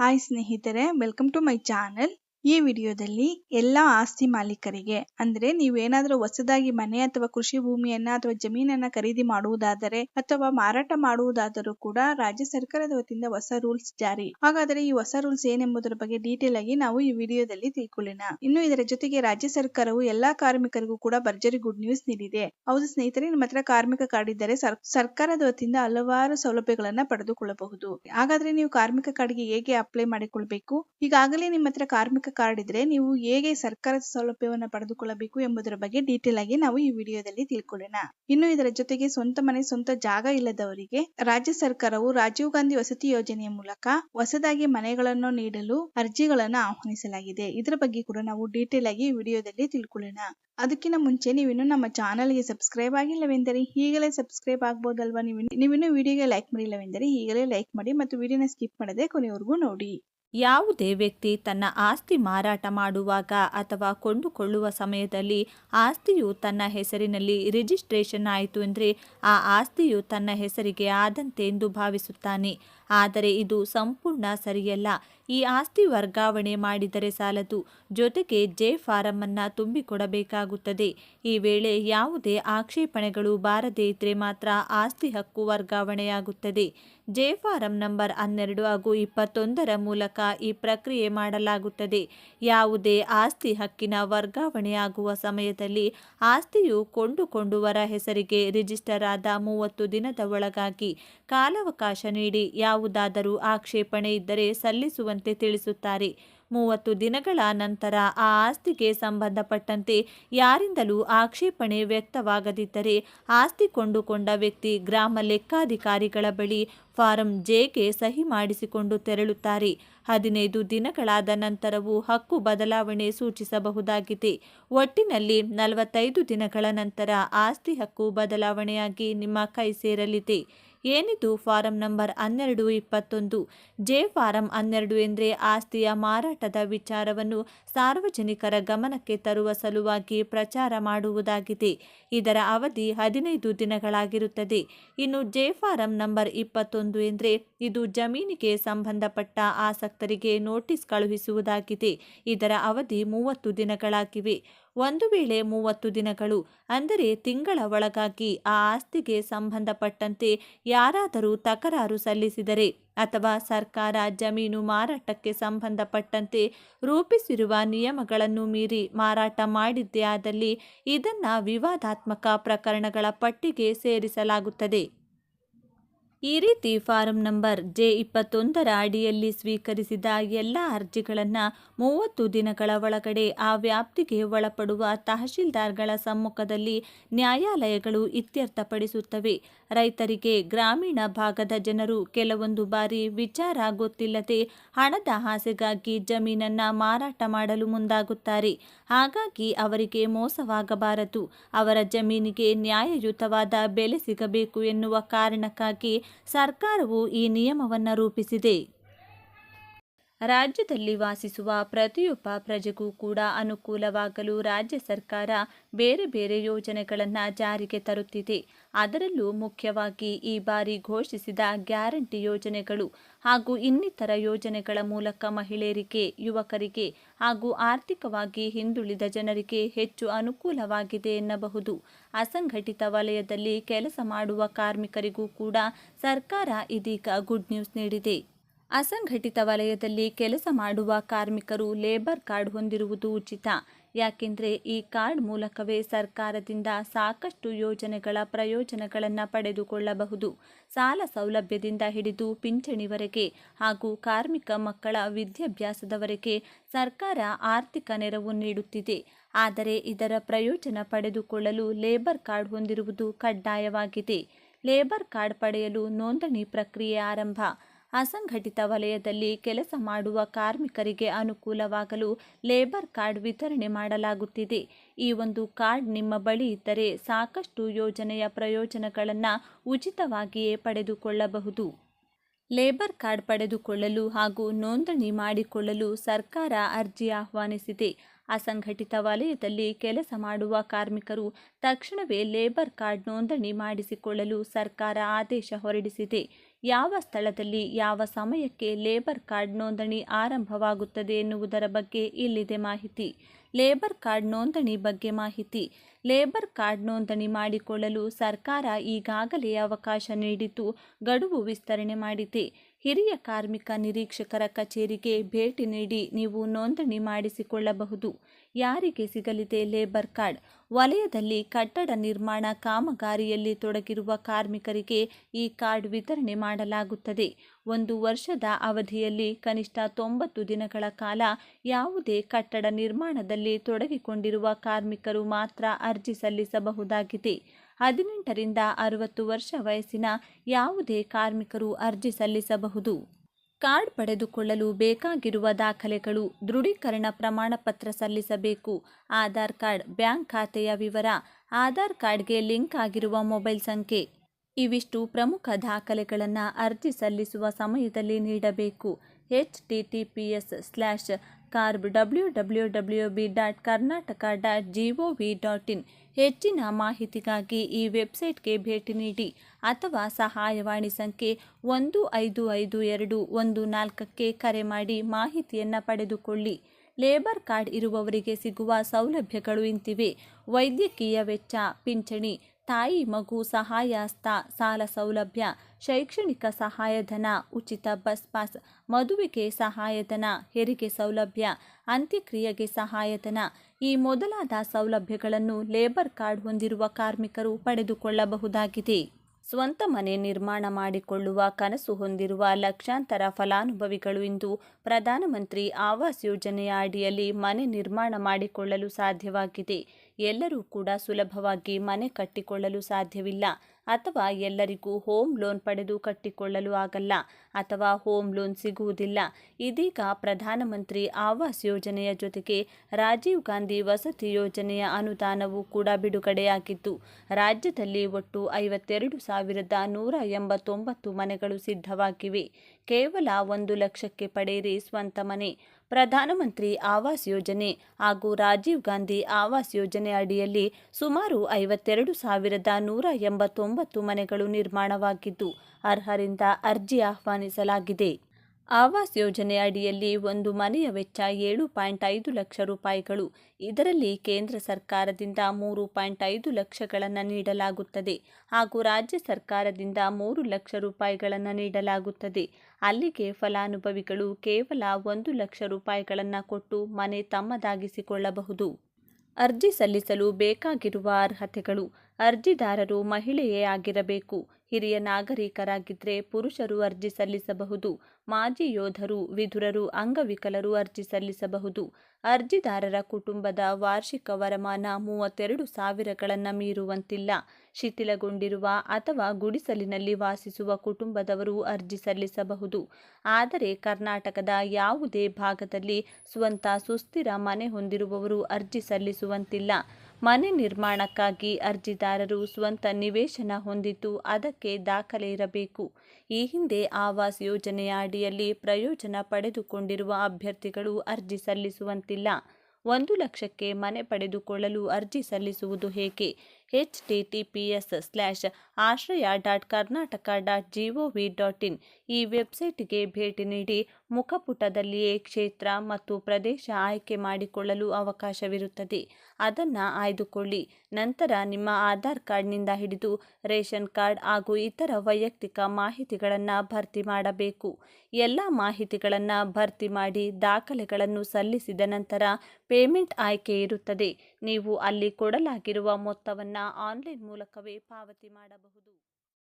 Hi ಸ್ನೇಹಿತರೆ welcome to my channel ಈ ವಿಡಿಯೋದಲ್ಲಿ ಎಲ್ಲ ಆಸ್ತಿ ಮಾಲೀಕರಿಗೆ, ಅಂದ್ರೆ ನೀವೇನಾದ್ರೂ ಹೊಸದಾಗಿ ಮನೆ ಅಥವಾ ಕೃಷಿ ಭೂಮಿಯನ್ನ ಅಥವಾ ಜಮೀನನ್ನ ಖರೀದಿ ಮಾಡುವುದಾದರೆ ಅಥವಾ ಮಾರಾಟ ಮಾಡುವುದಾದರೂ ಕೂಡ ರಾಜ್ಯ ಸರ್ಕಾರದ ವತಿಯಿಂದ ಹೊಸ ರೂಲ್ಸ್ ಜಾರಿ. ಹಾಗಾದರೆ ಈ ಹೊಸ ರೂಲ್ಸ್ ಏನೆಂಬುದರ ಬಗ್ಗೆ ಡೀಟೇಲ್ ಆಗಿ ನಾವು ಈ ವಿಡಿಯೋದಲ್ಲಿ ತಿಳ್ಕೊಳ್ಳೋಣ. ಇನ್ನು ಇದರ ಜೊತೆಗೆ ರಾಜ್ಯ ಸರ್ಕಾರವು ಎಲ್ಲಾ ಕಾರ್ಮಿಕರಿಗೂ ಕೂಡ ಭರ್ಜರಿ ಗುಡ್ ನ್ಯೂಸ್ ನೀಡಿದೆ. ಹೌದು ಸ್ನೇಹಿತರೆ, ನಿಮ್ಮ ಹತ್ರ ಕಾರ್ಮಿಕ ಕಾರ್ಡ್ ಇದ್ದರೆ ಸರ್- ಸರ್ಕಾರದ ವತಿಯಿಂದ ಹಲವಾರು ಸೌಲಭ್ಯಗಳನ್ನ ಪಡೆದುಕೊಳ್ಳಬಹುದು. ಹಾಗಾದ್ರೆ ನೀವು ಕಾರ್ಮಿಕ ಕಾರ್ಡ್ಗೆ ಹೇಗೆ ಅಪ್ಲೈ ಮಾಡಿಕೊಳ್ಬೇಕು? ಈಗಾಗಲೇ ನಿಮ್ಮ ಹತ್ರ ಕಾರ್ಮಿಕ ಕಾರ್ಡ್ ಇದ್ರೆ ನೀವು ಹೇಗೆ ಸರ್ಕಾರದ ಸೌಲಭ್ಯವನ್ನು ಪಡೆದುಕೊಳ್ಳಬೇಕು ಎಂಬುದರ ಬಗ್ಗೆ ಡೀಟೇಲ್ ಆಗಿ ನಾವು ಈ ವಿಡಿಯೋದಲ್ಲಿ ತಿಳ್ಕೊಳ್ಳೋಣ. ಇನ್ನು ಇದರ ಜೊತೆಗೆ ಸ್ವಂತ ಮನೆ, ಸ್ವಂತ ಜಾಗ ಇಲ್ಲದವರಿಗೆ ರಾಜ್ಯ ಸರ್ಕಾರವು ರಾಜೀವ್ ಗಾಂಧಿ ವಸತಿ ಯೋಜನೆಯ ಮೂಲಕ ಹೊಸದಾಗಿ ಮನೆಗಳನ್ನು ನೀಡಲು ಅರ್ಜಿಗಳನ್ನು ಆಹ್ವಾನಿಸಲಾಗಿದೆ. ಇದರ ಬಗ್ಗೆ ಕೂಡ ನಾವು ಡೀಟೇಲ್ ಆಗಿ ವಿಡಿಯೋದಲ್ಲಿ ತಿಳ್ಕೊಳ್ಳೋಣ. ಅದಕ್ಕಿಂತ ಮುಂಚೆ ನೀವಿನ್ನು ನಮ್ಮ ಚಾನಲ್ಗೆ ಸಬ್ಸ್ಕ್ರೈಬ್ ಆಗಿಲ್ಲವೆಂದರೆ ಈಗಲೇ ಸಬ್ಸ್ಕ್ರೈಬ್ ಆಗ್ಬೋದಲ್ವಾ? ನೀವು ನೀವಿನ್ನೂ ವಿಡಿಯೋಗೆ ಲೈಕ್ ಮಾಡಿಲ್ಲವೆಂದರೆ ಈಗಲೇ ಲೈಕ್ ಮಾಡಿ ಮತ್ತು ವಿಡಿಯೋನ ಸ್ಕಿಪ್ ಮಾಡದೆ ಕೊನೆಯವರೆಗೂ ನೋಡಿ. ಯಾವುದೇ ವ್ಯಕ್ತಿ ತನ್ನ ಆಸ್ತಿ ಮಾರಾಟ ಮಾಡುವಾಗ ಅಥವಾ ಕೊಂಡುಕೊಳ್ಳುವ ಸಮಯದಲ್ಲಿ ಆಸ್ತಿಯು ತನ್ನ ಹೆಸರಿನಲ್ಲಿ ರಿಜಿಸ್ಟ್ರೇಷನ್ ಆಯಿತು ಅಂದರೆ ಆ ಆಸ್ತಿಯು ತನ್ನ ಹೆಸರಿಗೆ ಆದಂತೆ ಎಂದು ಭಾವಿಸುತ್ತಾನೆ. ಆದರೆ ಇದು ಸಂಪೂರ್ಣ ಸರಿಯಲ್ಲ. ಈ ಆಸ್ತಿ ವರ್ಗಾವಣೆ ಮಾಡಿದರೆ ಸಾಲದು. ಜೊತೆಗೆ ಜೆ ಫಾರಂ ಅನ್ನ ತುಂಬಿಕೊಡಬೇಕಾಗುತ್ತದೆ. ಈ ವೇಳೆ ಯಾವುದೇ ಆಕ್ಷೇಪಣೆಗಳು ಬಾರದೇ ಇದ್ರೆ ಮಾತ್ರ ಆಸ್ತಿ ಹಕ್ಕು ವರ್ಗಾವಣೆಯಾಗುತ್ತದೆ. ಜೆ ಫಾರಂ ನಂಬರ್ ಹನ್ನೆರಡು ಹಾಗೂ ಇಪ್ಪತ್ತೊಂದರ ಮೂಲಕ ಈ ಪ್ರಕ್ರಿಯೆ ಮಾಡಲಾಗುತ್ತದೆ. ಯಾವುದೇ ಆಸ್ತಿ ಹಕ್ಕಿನ ವರ್ಗಾವಣೆಯಾಗುವ ಸಮಯದಲ್ಲಿ ಆಸ್ತಿಯು ಕೊಂಡುಕೊಂಡುವರ ಹೆಸರಿಗೆ ರಿಜಿಸ್ಟರ್ ಆದ ಮೂವತ್ತು ದಿನದ ಒಳಗಾಗಿ ಕಾಲಾವಕಾಶ ನೀಡಿ ಯಾವುದಾದರೂ ಆಕ್ಷೇಪಣೆ ಇದ್ದರೆ ಸಲ್ಲಿಸುವಂತೆ ತಿಳಿಸುತ್ತಾರೆ. ಮೂವತ್ತು ದಿನಗಳ ನಂತರ ಆ ಆಸ್ತಿಗೆ ಸಂಬಂಧಪಟ್ಟಂತೆ ಯಾರಿಂದಲೂ ಆಕ್ಷೇಪಣೆ ವ್ಯಕ್ತವಾಗದಿದ್ದರೆ ಆಸ್ತಿ ಕೊಂಡುಕೊಂಡ ವ್ಯಕ್ತಿ ಗ್ರಾಮ ಲೆಕ್ಕಾಧಿಕಾರಿಗಳ ಬಳಿ ಫಾರಂ ಜೆಗೆ ಸಹಿ ಮಾಡಿಸಿಕೊಂಡು ತೆರಳುತ್ತಾರೆ. ಹದಿನೈದು ದಿನಗಳಾದ ನಂತರವೂ ಹಕ್ಕು ಬದಲಾವಣೆ ಸೂಚಿಸಬಹುದಾಗಿದೆ. ಒಟ್ಟಿನಲ್ಲಿ ನಲವತ್ತೈದು ದಿನಗಳ ನಂತರ ಆಸ್ತಿ ಹಕ್ಕು ಬದಲಾವಣೆಯಾಗಿ ನಿಮ್ಮ ಕೈ ಸೇರಲಿದೆ. ಏನಿದು ಫಾರಂ ನಂಬರ್ ಹನ್ನೆರಡು ಇಪ್ಪತ್ತೊಂದು? ಜೆ ಫಾರಂ ಹನ್ನೆರಡು ಎಂದರೆ ಆಸ್ತಿಯ ಮಾರಾಟದ ವಿಚಾರವನ್ನು ಸಾರ್ವಜನಿಕರ ಗಮನಕ್ಕೆ ತರುವ ಸಲುವಾಗಿ ಪ್ರಚಾರ ಮಾಡುವುದಾಗಿದೆ. ಇದರ ಅವಧಿ ಹದಿನೈದು ದಿನಗಳಾಗಿರುತ್ತದೆ. ಇನ್ನು ಜೆ ಫಾರಂ ನಂಬರ್ ಇಪ್ಪತ್ತೊಂದು ಎಂದರೆ ಇದು ಜಮೀನಿಗೆ ಸಂಬಂಧಪಟ್ಟ ಆಸಕ್ತರಿಗೆ ನೋಟಿಸ್ ಕಳುಹಿಸುವುದಾಗಿದೆ. ಇದರ ಅವಧಿ ಮೂವತ್ತು ದಿನಗಳಾಗಿವೆ. ಒಂದು ವೇಳೆ ಮೂವತ್ತು ದಿನಗಳು, ಅಂದರೆ ತಿಂಗಳ ಒಳಗಾಗಿ ಆ ಆಸ್ತಿಗೆ ಸಂಬಂಧಪಟ್ಟಂತೆ ಯಾರಾದರೂ ತಕರಾರು ಸಲ್ಲಿಸಿದರೆ ಅಥವಾ ಸರ್ಕಾರ ಜಮೀನು ಮಾರಾಟಕ್ಕೆ ಸಂಬಂಧಪಟ್ಟಂತೆ ರೂಪಿಸಿರುವ ನಿಯಮಗಳನ್ನು ಮೀರಿ ಮಾರಾಟ ಮಾಡಿದ್ದೇ ಆದಲ್ಲಿ ಇದನ್ನು ವಿವಾದಾತ್ಮಕ ಪ್ರಕರಣಗಳ ಪಟ್ಟಿಗೆ ಸೇರಿಸಲಾಗುತ್ತದೆ. ಈ ರೀತಿ ಫಾರಂ ನಂಬರ್ ಜೆ ಇಪ್ಪತ್ತೊಂದರ ಅಡಿಯಲ್ಲಿ ಸ್ವೀಕರಿಸಿದ ಎಲ್ಲ ಅರ್ಜಿಗಳನ್ನು ಮೂವತ್ತು ದಿನಗಳ ಒಳಗಡೆ ಆ ವ್ಯಾಪ್ತಿಗೆ ಒಳಪಡುವ ತಹಶೀಲ್ದಾರ್ಗಳ ಸಮ್ಮುಖದಲ್ಲಿ ನ್ಯಾಯಾಲಯಗಳು ಇತ್ಯರ್ಥಪಡಿಸುತ್ತವೆ. ರೈತರಿಗೆ ಗ್ರಾಮೀಣ ಭಾಗದ ಜನರು ಕೆಲವೊಂದು ಬಾರಿ ವಿಚಾರ ಗೊತ್ತಿಲ್ಲದೆ ಹಣದ ಆಸೆಗಾಗಿ ಜಮೀನನ್ನು ಮಾರಾಟ ಮಾಡಲು ಮುಂದಾಗುತ್ತಾರೆ. ಹಾಗಾಗಿ ಅವರಿಗೆ ಮೋಸವಾಗಬಾರದು. ಅವರ ಜಮೀನಿಗೆ ನ್ಯಾಯಯುತವಾದ ಬೆಲೆ ಸಿಗಬೇಕು ಎನ್ನುವ ಕಾರಣಕ್ಕಾಗಿ ಸರ್ಕಾರವು ಈ ನಿಯಮವನ್ನು ರೂಪಿಸಿದೆ. ರಾಜ್ಯದಲ್ಲಿ ವಾಸಿಸುವ ಪ್ರತಿಯೊಬ್ಬ ಪ್ರಜೆಗೂ ಕೂಡ ಅನುಕೂಲವಾಗಲು ರಾಜ್ಯ ಸರ್ಕಾರ ಬೇರೆ ಬೇರೆ ಯೋಜನೆಗಳನ್ನು ಜಾರಿಗೆ ತರುತ್ತಿದೆ. ಅದರಲ್ಲೂ ಮುಖ್ಯವಾಗಿ ಈ ಬಾರಿ ಘೋಷಿಸಿದ ಗ್ಯಾರಂಟಿ ಯೋಜನೆಗಳು ಹಾಗೂ ಇನ್ನಿತರ ಯೋಜನೆಗಳ ಮೂಲಕ ಮಹಿಳೆಯರಿಗೆ, ಯುವಕರಿಗೆ ಹಾಗೂ ಆರ್ಥಿಕವಾಗಿ ಹಿಂದುಳಿದ ಜನರಿಗೆ ಹೆಚ್ಚು ಅನುಕೂಲವಾಗಿದೆ ಎನ್ನಬಹುದು. ಅಸಂಘಟಿತ ವಲಯದಲ್ಲಿ ಕೆಲಸ ಮಾಡುವ ಕಾರ್ಮಿಕರಿಗೂ ಕೂಡ ಸರ್ಕಾರ ಇದೀಗ ಗುಡ್ ನ್ಯೂಸ್ ನೀಡಿದೆ. ಅಸಂಘಟಿತ ವಲಯದಲ್ಲಿ ಕೆಲಸ ಮಾಡುವ ಕಾರ್ಮಿಕರು ಲೇಬರ್ ಕಾರ್ಡ್ ಹೊಂದಿರುವುದು ಉಚಿತ. ಯಾಕೆಂದರೆ ಈ ಕಾರ್ಡ್ ಮೂಲಕವೇ ಸರ್ಕಾರದಿಂದ ಸಾಕಷ್ಟು ಯೋಜನೆಗಳ ಪ್ರಯೋಜನಗಳನ್ನು ಪಡೆದುಕೊಳ್ಳಬಹುದು. ಸಾಲ ಸೌಲಭ್ಯದಿಂದ ಹಿಡಿದು ಪಿಂಚಣಿವರೆಗೆ ಹಾಗೂ ಕಾರ್ಮಿಕ ಮಕ್ಕಳ ವಿದ್ಯಾಭ್ಯಾಸದವರೆಗೆ ಸರ್ಕಾರ ಆರ್ಥಿಕ ನೆರವು ನೀಡುತ್ತಿದೆ. ಆದರೆ ಇದರ ಪ್ರಯೋಜನ ಪಡೆದುಕೊಳ್ಳಲು ಲೇಬರ್ ಕಾರ್ಡ್ ಹೊಂದಿರುವುದು ಕಡ್ಡಾಯವಾಗಿದೆ. ಲೇಬರ್ ಕಾರ್ಡ್ ಪಡೆಯಲು ನೋಂದಣಿ ಪ್ರಕ್ರಿಯೆ ಆರಂಭ. ಅಸಂಘಟಿತ ವಲಯದಲ್ಲಿ ಕೆಲಸ ಮಾಡುವ ಕಾರ್ಮಿಕರಿಗೆ ಅನುಕೂಲವಾಗಲು ಲೇಬರ್ ಕಾರ್ಡ್ ವಿತರಣೆ ಮಾಡಲಾಗುತ್ತಿದೆ. ಈ ಒಂದು ಕಾರ್ಡ್ ನಿಮ್ಮ ಬಳಿ ಇದ್ದರೆ ಸಾಕಷ್ಟು ಯೋಜನೆಯ ಪ್ರಯೋಜನಗಳನ್ನು ಉಚಿತವಾಗಿಯೇ ಪಡೆದುಕೊಳ್ಳಬಹುದು. ಲೇಬರ್ ಕಾರ್ಡ್ ಪಡೆದುಕೊಳ್ಳಲು ಹಾಗೂ ನೋಂದಣಿ ಮಾಡಿಕೊಳ್ಳಲು ಸರ್ಕಾರ ಅರ್ಜಿ ಆಹ್ವಾನಿಸಿದೆ. ಅಸಂಘಟಿತ ವಲಯದಲ್ಲಿ ಕೆಲಸ ಮಾಡುವ ಕಾರ್ಮಿಕರು ತಕ್ಷಣವೇ ಲೇಬರ್ ಕಾರ್ಡ್ ನೋಂದಣಿ ಮಾಡಿಸಿಕೊಳ್ಳಲು ಸರ್ಕಾರ ಆದೇಶ ಹೊರಡಿಸಿದೆ. ಯಾವ ಸ್ಥಳದಲ್ಲಿ ಯಾವ ಸಮಯಕ್ಕೆ ಲೇಬರ್ ಕಾರ್ಡ್ ನೋಂದಣಿ ಆರಂಭವಾಗುತ್ತದೆ ಎನ್ನುವುದರ ಬಗ್ಗೆ ಇಲ್ಲಿದೆ ಮಾಹಿತಿ. ಲೇಬರ್ ಕಾರ್ಡ್ ನೋಂದಣಿ ಬಗ್ಗೆ ಮಾಹಿತಿ. ಲೇಬರ್ ಕಾರ್ಡ್ ನೋಂದಣಿ ಮಾಡಿಕೊಳ್ಳಲು ಸರ್ಕಾರ ಈಗಾಗಲೇ ಅವಕಾಶ ನೀಡಿದ್ದು ಗಡುವು ವಿಸ್ತರಣೆ ಮಾಡಿದೆ. ಹಿರಿಯ ಕಾರ್ಮಿಕ ನಿರೀಕ್ಷಕರ ಕಚೇರಿಗೆ ಭೇಟಿ ನೀಡಿ ನೀವು ನೋಂದಣಿ ಮಾಡಿಸಿಕೊಳ್ಳಬಹುದು. ಯಾರಿಗೆ ಸಿಗಲಿದೆ ಲೇಬರ್ ಕಾರ್ಡ್? ವಲಯದಲ್ಲಿ ಕಟ್ಟಡ ನಿರ್ಮಾಣ ಕಾಮಗಾರಿಯಲ್ಲಿ ತೊಡಗಿರುವ ಕಾರ್ಮಿಕರಿಗೆ ಈ ಕಾರ್ಡ್ ವಿತರಣೆ ಮಾಡಲಾಗುತ್ತದೆ. ಒಂದು ವರ್ಷದ ಅವಧಿಯಲ್ಲಿ ಕನಿಷ್ಠ ತೊಂಬತ್ತು ದಿನಗಳ ಕಾಲ ಯಾವುದೇ ಕಟ್ಟಡ ನಿರ್ಮಾಣದಲ್ಲಿ ತೊಡಗಿಕೊಂಡಿರುವ ಕಾರ್ಮಿಕರು ಮಾತ್ರ ಅರ್ಜಿ ಸಲ್ಲಿಸಬಹುದಾಗಿದೆ. ಹದಿನೆಂಟರಿಂದ ಅರವತ್ತು ವರ್ಷ ವಯಸ್ಸಿನ ಯಾವುದೇ ಕಾರ್ಮಿಕರು ಅರ್ಜಿ ಸಲ್ಲಿಸಬಹುದು. ಕಾರ್ಡ್ ಪಡೆದುಕೊಳ್ಳಲು ಬೇಕಾಗಿರುವ ದಾಖಲೆಗಳು ದೃಢೀಕರಣ ಪ್ರಮಾಣ ಪತ್ರ ಸಲ್ಲಿಸಬೇಕು. ಆಧಾರ್ ಕಾರ್ಡ್, ಬ್ಯಾಂಕ್ ಖಾತೆಯ ವಿವರ, ಆಧಾರ್ ಕಾರ್ಡ್ಗೆ ಲಿಂಕ್ ಆಗಿರುವ ಮೊಬೈಲ್ ಸಂಖ್ಯೆ. ಇವಿಷ್ಟು ಪ್ರಮುಖ ದಾಖಲೆಗಳನ್ನು ಅರ್ಜಿ ಸಲ್ಲಿಸುವ ಸಮಯದಲ್ಲಿ ನೀಡಬೇಕು. H T T P S slash carb W W W B dot Karnataka dot G O V dot in ಹೆಚ್ಚಿನ ಮಾಹಿತಿಗಾಗಿ ಈ ವೆಬ್ಸೈಟ್ಗೆ ಭೇಟಿ ನೀಡಿ ಅಥವಾ ಸಹಾಯವಾಣಿ ಸಂಖ್ಯೆ ಒಂದು ಐದು ಐದು ಎರಡು ಒಂದು ನಾಲ್ಕಕ್ಕೆ ಕರೆ ಮಾಡಿ ಮಾಹಿತಿಯನ್ನು ಪಡೆದುಕೊಳ್ಳಿ. ಲೇಬರ್ ಕಾರ್ಡ್ ಇರುವವರಿಗೆ ಸಿಗುವ ಸೌಲಭ್ಯಗಳು ಇಂತಿವೆ. ವೈದ್ಯಕೀಯ ವೆಚ್ಚ, ಪಿಂಚಣಿ ತಾಯಿ, ಮಗು ಸಹಾಯಹಸ್ತ ಸಾಲ ಸೌಲಭ್ಯ, ಶೈಕ್ಷಣಿಕ ಸಹಾಯಧನ, ಉಚಿತ ಬಸ್ ಪಾಸ್, ಮದುವೆಗೆ ಸಹಾಯಧನ, ಹೆರಿಗೆ ಸೌಲಭ್ಯ, ಅಂತ್ಯಕ್ರಿಯೆಗೆ ಸಹಾಯಧನ ಈ ಮೊದಲಾದ ಸೌಲಭ್ಯಗಳನ್ನು ಲೇಬರ್ ಕಾರ್ಡ್ ಹೊಂದಿರುವ ಕಾರ್ಮಿಕರು ಪಡೆದುಕೊಳ್ಳಬಹುದಾಗಿದೆ. ಸ್ವಂತ ಮನೆ ನಿರ್ಮಾಣ ಮಾಡಿಕೊಳ್ಳುವ ಕನಸು ಹೊಂದಿರುವ ಲಕ್ಷಾಂತರ ಫಲಾನುಭವಿಗಳು ಇಂದು ಪ್ರಧಾನಮಂತ್ರಿ ಆವಾಸ್ ಯೋಜನೆಯ ಅಡಿಯಲ್ಲಿ ಮನೆ ನಿರ್ಮಾಣ ಮಾಡಿಕೊಳ್ಳಲು ಸಾಧ್ಯವಾಗಿದೆ. ಎಲ್ಲರೂ ಕೂಡ ಸುಲಭವಾಗಿ ಮನೆ ಕಟ್ಟಿಕೊಳ್ಳಲು ಸಾಧ್ಯವಿಲ್ಲ. ಅಥವಾ ಎಲ್ಲರಿಗೂ ಹೋಮ್ ಲೋನ್ ಪಡೆದು ಕಟ್ಟಿಕೊಳ್ಳಲು ಆಗಲ್ಲ ಅಥವಾ ಹೋಮ್ ಲೋನ್ ಸಿಗುವುದಿಲ್ಲ. ಇದೀಗ ಪ್ರಧಾನಮಂತ್ರಿ ಆವಾಸ್ ಯೋಜನೆಯ ಜೊತೆಗೆ ರಾಜೀವ್ ಗಾಂಧಿ ವಸತಿ ಯೋಜನೆಯ ಅನುದಾನವೂ ಕೂಡ ಬಿಡುಗಡೆಯಾಗಿತ್ತು ರಾಜ್ಯದಲ್ಲಿ ಒಟ್ಟು ಐವತ್ತೆರಡು ಸಾವಿರದ ನೂರ ಎಂಬತ್ತೊಂಬತ್ತು ಮನೆಗಳು ಸಿದ್ಧವಾಗಿವೆ. ಕೇವಲ ಒಂದು ಲಕ್ಷಕ್ಕೆ ಪಡೆಯಿರಿ ಸ್ವಂತ ಮನೆ. ಪ್ರಧಾನಮಂತ್ರಿ ಆವಾಸ್ ಯೋಜನೆ ಹಾಗೂ ರಾಜೀವ್ ಗಾಂಧಿ ಆವಾಸ್ ಯೋಜನೆ ಅಡಿಯಲ್ಲಿ ಸುಮಾರು ಐವತ್ತೆರಡು ಸಾವಿರದ ನೂರ ಎಂಬತ್ತೊಂಬತ್ತು ಮನೆಗಳು ನಿರ್ಮಾಣವಾಗಿದ್ದು, ಅರ್ಹರಿಂದ ಅರ್ಜಿ ಆಹ್ವಾನಿಸಲಾಗಿದೆ. ಆವಾಸ್ ಯೋಜನೆ ಅಡಿಯಲ್ಲಿ ಒಂದು ಮನೆಯ ವೆಚ್ಚ ಏಳು ಪಾಯಿಂಟ್ ಐದು ಲಕ್ಷ ರೂಪಾಯಿಗಳು. ಇದರಲ್ಲಿ ಕೇಂದ್ರ ಸರ್ಕಾರದಿಂದ ಮೂರು ಪಾಯಿಂಟ್ ಐದು ಲಕ್ಷಗಳನ್ನು ನೀಡಲಾಗುತ್ತದೆ ಹಾಗೂ ರಾಜ್ಯ ಸರ್ಕಾರದಿಂದ ಮೂರು ಲಕ್ಷ ರೂಪಾಯಿಗಳನ್ನು ನೀಡಲಾಗುತ್ತದೆ. ಅಲ್ಲಿಗೆ ಫಲಾನುಭವಿಗಳು ಕೇವಲ ಒಂದು ಲಕ್ಷ ರೂಪಾಯಿಗಳನ್ನು ಕೊಟ್ಟು ಮನೆ ತಮ್ಮದಾಗಿಸಿಕೊಳ್ಳಬಹುದು. ಅರ್ಜಿ ಸಲ್ಲಿಸಲು ಬೇಕಾಗಿರುವ ಅರ್ಹತೆಗಳು. ಅರ್ಜಿದಾರರು ಮಹಿಳೆಯೇ ಆಗಿರಬೇಕು. ಹಿರಿಯ ನಾಗರಿಕರಾಗಿದ್ದರೆ ಪುರುಷರು ಅರ್ಜಿ ಸಲ್ಲಿಸಬಹುದು, ಮಾಜಿ ಯೋಧರು, ವಿಧುರರು, ಅಂಗವಿಕಲರು ಅರ್ಜಿ ಸಲ್ಲಿಸಬಹುದು. ಅರ್ಜಿದಾರರ ಕುಟುಂಬದ ವಾರ್ಷಿಕ ವರಮಾನ ಮೂವತ್ತೆರಡು ಸಾವಿರಗಳನ್ನು ಮೀರುವಂತಿಲ್ಲ. ಶಿಥಿಲಗೊಂಡಿರುವ ಅಥವಾ ಗುಡಿಸಲಿನಲ್ಲಿ ವಾಸಿಸುವ ಕುಟುಂಬದವರು ಅರ್ಜಿ ಸಲ್ಲಿಸಬಹುದು. ಆದರೆ ಕರ್ನಾಟಕದ ಯಾವುದೇ ಭಾಗದಲ್ಲಿ ಸ್ವಂತ ಸುಸ್ಥಿರ ಮನೆ ಹೊಂದಿರುವವರು ಅರ್ಜಿ ಸಲ್ಲಿಸುವಂತಿಲ್ಲ. ಮನೆ ನಿರ್ಮಾಣಕ್ಕಾಗಿ ಅರ್ಜಿದಾರರು ಸ್ವಂತ ನಿವೇಶನ ಹೊಂದಿದ್ದು ಅದಕ್ಕೆ ದಾಖಲೆ ಇರಬೇಕು. ಈ ಹಿಂದೆ ಆವಾಸ್ ಯೋಜನೆಯ ಅಡಿಯಲ್ಲಿ ಪ್ರಯೋಜನ ಪಡೆದುಕೊಂಡಿರುವ ಅಭ್ಯರ್ಥಿಗಳು ಅರ್ಜಿ ಸಲ್ಲಿಸುವಂತಿಲ್ಲ. ಒಂದು ಲಕ್ಷಕ್ಕೆ ಮನೆ ಪಡೆದುಕೊಳ್ಳಲು ಅರ್ಜಿ ಸಲ್ಲಿಸುವುದು ಹೇಗೆ? H T T P S slash Ashraya dot Karnataka dot G O V dot in ಈ ವೆಬ್ಸೈಟ್ಗೆ ಭೇಟಿ ನೀಡಿ ಮುಖಪುಟದಲ್ಲಿಯೇ ಕ್ಷೇತ್ರ ಮತ್ತು ಪ್ರದೇಶ ಆಯ್ಕೆ ಮಾಡಿಕೊಳ್ಳಲು ಅವಕಾಶವಿರುತ್ತದೆ. ಅದನ್ನು ಆಯ್ದುಕೊಳ್ಳಿ. ನಂತರ ನಿಮ್ಮ ಆಧಾರ್ ಕಾರ್ಡ್ನಿಂದ ಹಿಡಿದು ರೇಷನ್ ಕಾರ್ಡ್ ಹಾಗೂ ಇತರ ವೈಯಕ್ತಿಕ ಮಾಹಿತಿಗಳನ್ನು ಭರ್ತಿ ಮಾಡಬೇಕು. ಎಲ್ಲ ಮಾಹಿತಿಗಳನ್ನು ಭರ್ತಿ ಮಾಡಿ ದಾಖಲೆಗಳನ್ನು ಸಲ್ಲಿಸಿದ ನಂತರ ಪೇಮೆಂಟ್ ಆಯ್ಕೆ ಇರುತ್ತದೆ. ನೀವು ಅಲ್ಲಿ ಕೊಡಲಾಗಿರುವ ಮೊತ್ತವನ್ನು ಆನ್ಲೈನ್ ಮೂಲಕವೇ ಪಾವತಿ ಮಾಡಬಹುದು.